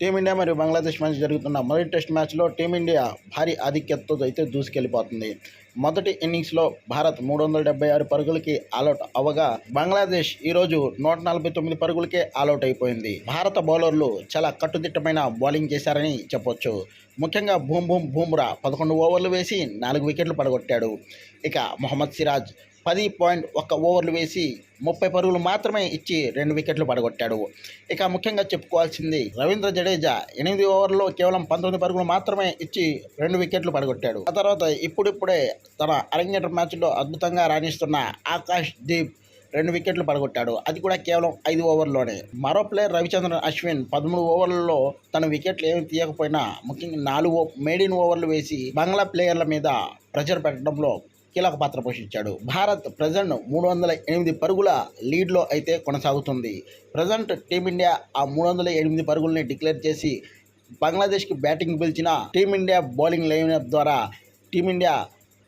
Team India మరియు బంగ్లాదేశ్ మధ్య జరుగుతున్న మొదటి టెస్ట్ మ్యాచ్లో టీమిండియా భారీ ఆధిక్యతతో అయితే దూసుకెళ్ళిపోతుంది మొదటి ఇన్నింగ్స్లో భారత్ మూడు వందల డెబ్బై ఆరు పరుగులకి ఆలౌట్ అవ్వగా బంగ్లాదేశ్ ఈరోజు నూట నలభై తొమ్మిది పరుగులకే ఆలౌట్ అయిపోయింది. భారత బౌలర్లు చాలా కట్టుదిట్టమైన బౌలింగ్ చేశారని చెప్పొచ్చు. ముఖ్యంగా భూమ్ భూమ్ బూమ్రా పదకొండు ఓవర్లు వేసి నాలుగు వికెట్లు పడగొట్టాడు. ఇక మొహమ్మద్ సిరాజ్ పది పాయింట్ ఒక్క ఓవర్లు వేసి ముప్పై పరుగులు మాత్రమే ఇచ్చి రెండు వికెట్లు పడగొట్టాడు. ఇక ముఖ్యంగా చెప్పుకోవాల్సింది రవీంద్ర జడేజా. ఎనిమిది ఓవర్లో కేవలం పంతొమ్మిది పరుగులు మాత్రమే ఇచ్చి రెండు వికెట్లు పడగొట్టాడు. ఆ తర్వాత ఇప్పుడిప్పుడే తన అరంగేట్ర మ్యాచ్లో అద్భుతంగా రాణిస్తున్న ఆకాష్ దీప్ రెండు వికెట్లు పడగొట్టాడు. అది కూడా కేవలం ఐదు ఓవర్లోనే. మరో ప్లేయర్ రవిచంద్రన్ అశ్విన్ పదమూడు ఓవర్లలో తన వికెట్లు ఏమి తీయకపోయినా ముఖ్యంగా నాలుగు మేడిన్ ఓవర్లు వేసి బంగ్లా ప్లేయర్ల మీద ప్రెషర్ పెట్టడంలో కీలక పాత్ర పోషించాడు. భారత్ ప్రజెంట్ మూడు వందల ఎనిమిది పరుగుల లీడ్లో అయితే కొనసాగుతుంది. ప్రజెంట్ టీమిండియా ఆ మూడు వందల ఎనిమిది పరుగుల్ని డిక్లేర్ చేసి బంగ్లాదేశ్కి బ్యాటింగ్ పిలిచిన టీమిండియా బౌలింగ్ లైన్అప్ ద్వారా టీమిండియా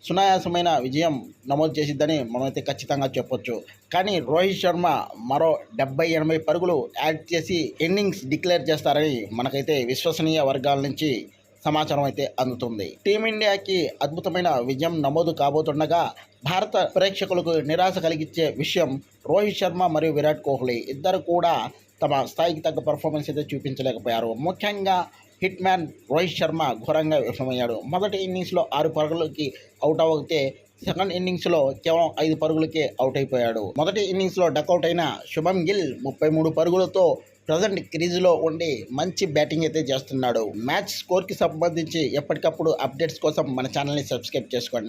సునాయాసమైన విజయం నమోదు చేసిద్దని మనమైతే ఖచ్చితంగా చెప్పొచ్చు. కానీ రోహిత్ శర్మ మరో డెబ్బై ఎనభై పరుగులు యాడ్ చేసి ఇన్నింగ్స్ డిక్లేర్ చేస్తారని మనకైతే విశ్వసనీయ వర్గాల నుంచి సమాచారం అయితే అందుతుంది. టీమిండియాకి అద్భుతమైన విజయం నమోదు కాబోతుండగా భారత ప్రేక్షకులకు నిరాశ కలిగించే విషయం రోహిత్ శర్మ మరియు విరాట్ కోహ్లీ. ఇద్దరు కూడా తమ స్థాయికి తగ్గ పర్ఫార్మెన్స్ అయితే చూపించలేకపోయారు. ముఖ్యంగా హిట్ మ్యాన్ రోహిత్ శర్మ ఘోరంగా విఫలమయ్యాడు. మొదటి ఇన్నింగ్స్లో ఆరు పరుగులకి అవుట్ అవుతే సెకండ్ ఇన్నింగ్స్లో కేవలం ఐదు పరుగులకే అవుట్ అయిపోయాడు. మొదటి ఇన్నింగ్స్లో డకౌట్ అయిన శుభం గిల్ ముప్పై మూడు పరుగులతో ప్రజెంట్ క్రీజ్లో ఉండి మంచి బ్యాటింగ్ అయితే చేస్తున్నాడు. మ్యాచ్ స్కోర్కి సంబంధించి ఎప్పటికప్పుడు అప్డేట్స్ కోసం మన ఛానల్ని సబ్స్క్రైబ్ చేసుకోండి.